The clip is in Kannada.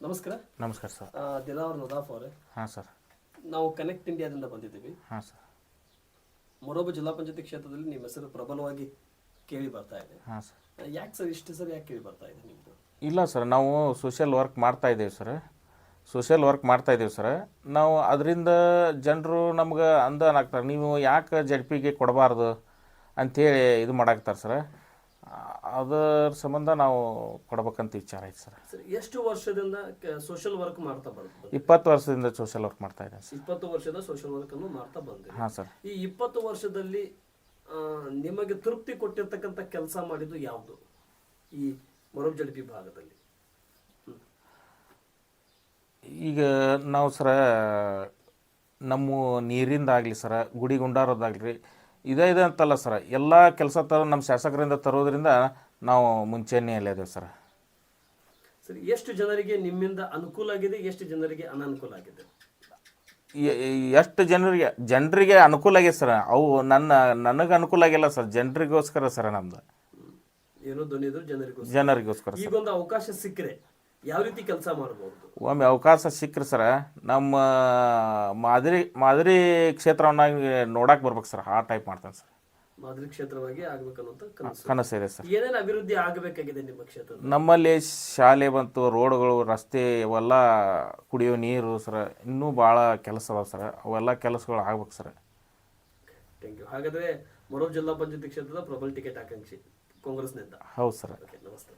ನಮಸ್ಕಾರ. ನಮಸ್ಕಾರ ಸರ್. ದಿಲಾವರ್ ನದಾಫ್ ಅವರೇ. ಹಾಂ ಸರ್. ನಾವು ಕನೆಕ್ಟ್ ಇಂಡಿಯಾದಿಂದ ಬಂದಿದ್ದೀವಿ. ಹಾಂ ಸರ್. ಮೊರೊಬ್ಬ ಜಿಲ್ಲಾ ಪಂಚಾಯತಿ ಕ್ಷೇತ್ರದಲ್ಲಿ ನಿಮ್ಮ ಹೆಸರು ಪ್ರಬಲವಾಗಿ ಕೇಳಿ ಬರ್ತಾ ಇದೆ. ಹಾಂ ಸರ್. ಯಾಕೆ ಸರ್ ಇಷ್ಟು ಸರ್ ಯಾಕೆ ಕೇಳಿ ಬರ್ತಾ ಇದೆ ನಿಮ್ಮದು ಇಲ್ಲ ಸರ್ ನಾವು ಸೋಷಿಯಲ್ ವರ್ಕ್ ಮಾಡ್ತಾ ಇದ್ದೀವಿ ಸರ್. ಸೋಷಿಯಲ್ ವರ್ಕ್ ಮಾಡ್ತಾ ಇದ್ದೀವಿ ಸರ್. ನಾವು ಅದರಿಂದ ಜನರು ನಮ್ಗೆ ಅಂದಾನಾಗ್ತಾರೆ ಆಗ್ತಾರೆ. ನೀವು ಯಾಕೆ ಜಡ್ ಪಿಗೆ ಕೊಡಬಾರ್ದು ಅಂಥೇಳಿ ಇದು ಮಾಡಾಕ್ತಾರೆ ಸರ್. ಅದ್ರ ಸಂಬಂಧ ನಾವು ಕೊಡಬೇಕಂತ ವಿಚಾರ ಐತೆ ಸರ್. ಸರ್ ಎಷ್ಟು ವರ್ಷದಿಂದ ಸೋಷಿಯಲ್ ವರ್ಕ್ ಮಾಡ್ತಾ ಬಂದ ಇಪ್ಪತ್ತು ವರ್ಷದಿಂದ ಸೋಷಿಯಲ್ ವರ್ಕ್ ಮಾಡ್ತಾ ಇದ್ದೇನೆ ಸರ್. ಇಪ್ಪತ್ತು ವರ್ಷದ ಸೋಷಿಯಲ್ ವರ್ಕ್ ಅನ್ನು ಮಾಡ್ತಾ ಬಂದಿರಿ ಹಾಂ ಸರ್. ಈ ಇಪ್ಪತ್ತು ವರ್ಷದಲ್ಲಿ ಆ, ನಿಮಗೆ ತೃಪ್ತಿ ಕೊಟ್ಟಿರ್ತಕ್ಕಂಥ ಕೆಲಸ ಮಾಡಿದ್ದು ಯಾವುದು? ಈ ಮೊರಬ್ ವಿಭಾಗದಲ್ಲಿ. ಭಾಗದಲ್ಲಿ ಈಗ ನಾವು ಸರ ನಮ್ಮ ನೀರಿಂದಾಗಲಿ ಸರ ಗುಡಿ ಗುಂಡಾರೋದಾಗಲಿ ಇದೇ ಇದೆ ಅಂತಲ್ಲ ಸರ್. ಎಲ್ಲ ಕೆಲಸ ತರ ನಮ್ಮ ಶಾಸಕರಿಂದ ತರೋದ್ರಿಂದ ನಾವು ಮುಂಚೆನೇ ಇದ್ದೇವೆ ಸರ್. ಸರ್ ಎಷ್ಟು ಜನರಿಗೆ ನಿಮ್ಮಿಂದ ಅನುಕೂಲ ಆಗಿದೆ ಎಷ್ಟು ಜನರಿಗೆ ಅನನುಕೂಲ ಆಗಿದೆ? ಎಷ್ಟು ಜನರಿಗೆ ಜನರಿಗೆ ಅನುಕೂಲ ಆಗಿದೆ ಸರ್. ಅವು ನನ್ನ ನನಗೆ ಅನುಕೂಲ ಆಗಿಲ್ಲ ಸರ್. ಜನರಿಗೋಸ್ಕರ ಸರ್ ನಮ್ದು. ಏನೋ ಧ್ವನಿದ್ರು ಜನರಿಗೂ ಜನರಿಗೋಸ್ಕರ ಸರ್. ಈಗೊಂದು ಅವಕಾಶ ಸಿಕ್ಕರೆ. ಯಾವ ರೀತಿ ಕೆಲಸ ಮಾಡಬಹುದು ಒಮ್ಮೆ ಅವಕಾಶ ಸಿಕ್ಕರೆ ಸರ ನಮ್ಮ ಮಾದರಿ ಮಾದರಿ ಕ್ಷೇತ್ರವನ್ನ ನೋಡಕ್ಕೆ ಬರ್ಬೇಕು ಸರ್ ಆ ಟೈಪ್ ಮಾಡ್ತಾನೆ ಸರ್. ಮಾದರಿ ಕ್ಷೇತ್ರವಾಗಿ ಆಗ್ಬೇಕನ್ನುವಂತ ಕನಸು. ಕನಸಿದೆ ಸರ್. ಏನೇನು ಅಭಿವೃದ್ಧಿ ಆಗಬೇಕಾಗಿದೆ ನಿಮ್ಮ ಕ್ಷೇತ್ರ ನಮ್ಮಲ್ಲಿ ಶಾಲೆ ಬಂತು ರೋಡ್ಗಳು ರಸ್ತೆ ಇವೆಲ್ಲ ಕುಡಿಯೋ ನೀರು ಸರ್ ಇನ್ನೂ ಭಾಳ ಕೆಲಸ ಅದಾವ ಸರ್ ಅವೆಲ್ಲ ಕೆಲಸಗಳು ಆಗ್ಬೇಕು ಸರ್. ಥ್ಯಾಂಕ್ ಯು ಹಾಗಾದ್ರೆ ಮರೋ ಜಿಲ್ಲಾ ಪಂಚಾಯತಿ ಕ್ಷೇತ್ರದ ಪ್ರಬಲ್ ಟಿಕೆಟ್ ಆಕಾಂಕ್ಷಿ ಕಾಂಗ್ರೆಸ್ನಿಂದ. ಹೌದು ಸರ್. ನಮಸ್ತೆ.